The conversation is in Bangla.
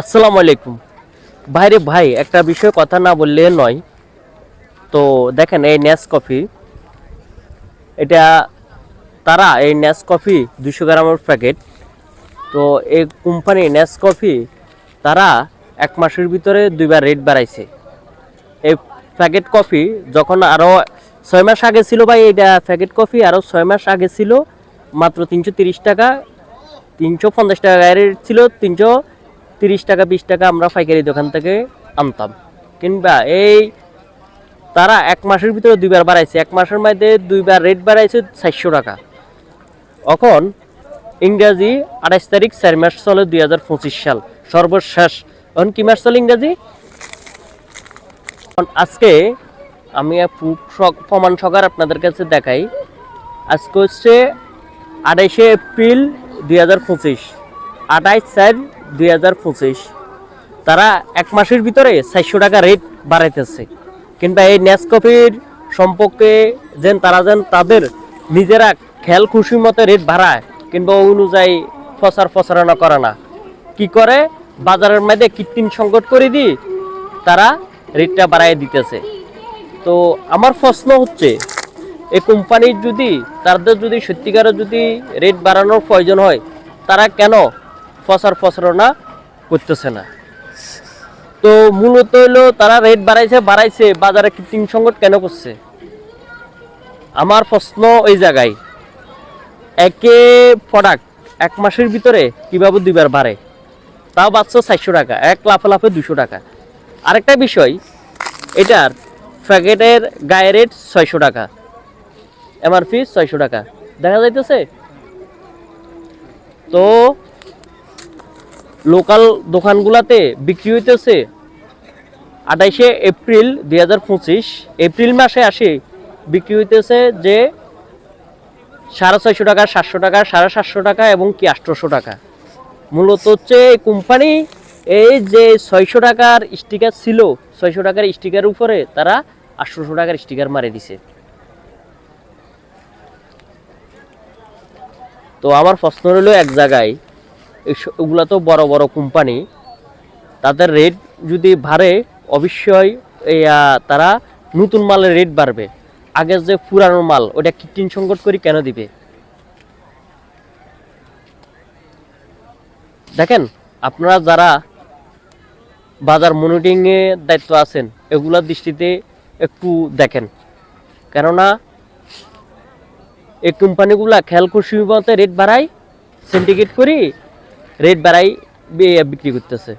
আসসালামু আলাইকুম। ভাইরে ভাই, একটা বিষয় কথা না বললে নয়। তো দেখেন এই ন্যাস কফি এটা তারা এই ন্যাস কফি দুশো গ্রামের প্যাকেট। তো এই কোম্পানি ন্যাস কফি তারা এক মাসের ভিতরে দুইবার রেট বাড়াইছে। এই প্যাকেট কফি যখন আরও ছয় মাস আগে ছিল ভাই এটা প্যাকেট কফি আরও ছয় মাস আগে ছিল, মাত্র তিনশো টাকা, তিনশো পঞ্চাশ টাকা রেট ছিল, তিনশো তিরিশ টাকা, বিশ টাকা আমরা পাইকারি দোকান থেকে আনতাম। কিংবা এই তারা এক মাসের ভিতরে দুইবার বাড়াইছে। এক মাসের মধ্যে দুইবার রেট বাড়াইছে চারশো টাকা। এখন ইংরাজি আঠাইশ তারিখ চার মাস চলে দুই হাজার পঁচিশ সাল। সর্বশেষ। এখন কি মাস চলে ইংরাজি? আজকে আমি প্রমাণ সহকার আপনাদের কাছে দেখাই। আজকে হচ্ছে আঠাইশে এপ্রিল দুই হাজার পঁচিশ। আঠাইশ চার দুই হাজার পঁচিশ। তারা এক মাসের ভিতরে চারশো টাকা রেট বাড়াইতেছে। কিংবা এই নেসকফির সম্পর্কে যেন তারা যেন তাদের নিজেরা খেয়াল খুশি মতো রেট বাড়ায় কিংবা অনুযায়ী প্রচার প্রচারণা করে না। কি করে? বাজারের মধ্যে কৃত্রিম সংকট করে দিই তারা রেটটা বাড়াই দিতেছে। তো আমার প্রশ্ন হচ্ছে, এই কোম্পানির যদি, তাদের যদি সত্যিকারের যদি রেট বাড়ানোর প্রয়োজন হয়, তারা কেন প্রচার প্রচারণা করতেছে না। তো মূলত হইল তারা রেট বাড়াইছে বাড়াইছে, বাজারে কৃত্রিম সংকট কেন করছে? আমার প্রশ্ন ওই জায়গায়, একে প্রোডাক্ট এক মাসের ভিতরে কীভাবে দুইবার বাড়ে? তাও বাঁচছো চারশো টাকা, এক লাফে লাফে দুশো টাকা। আরেকটা বিষয়, এটার প্যাকেটের গায়ে রেট ছয়শো টাকা এমআরপি ছয়শো টাকা। দেখা যাইতেছে, তো লোকাল দোকানগুলাতে বিক্রি হইতেছে আঠাইশে এপ্রিল দুই হাজার পঁচিশ। এপ্রিল মাসে আসে বিক্রি হইতেছে যে সাড়ে ছয়শো টাকা, সাতশো টাকা, সাড়ে সাতশো টাকা এবং কি আটশোশো টাকা। মূলত হচ্ছে এই কোম্পানি এই যে ছয়শো টাকার স্টিকার ছিল, ছয়শো টাকার স্টিকার উপরে তারা আটশোশো টাকার স্টিকার মারে দিছে। তো আমার প্রশ্ন রইল এক জায়গায় ওগুলা তো বড় বড় কোম্পানি তাদের রেট যদি বাড়ে, অবশ্যই তারা নতুন মালের রেট বাড়বে। আগের যে পুরানো মাল, ওটা কৃত্রিম সংকট করে কেন দিবে? দেখেন, আপনারা যারা বাজার মনিটরিং এ দায়িত্ব আছেন, এগুলার দৃষ্টিতে একটু দেখেন। কেননা, এই কোম্পানিগুলা খেয়াল খুশি মতো রেট বাড়ায় সিন্ডিকেট করি রেট বাড়াই বিক্রি করতেছে।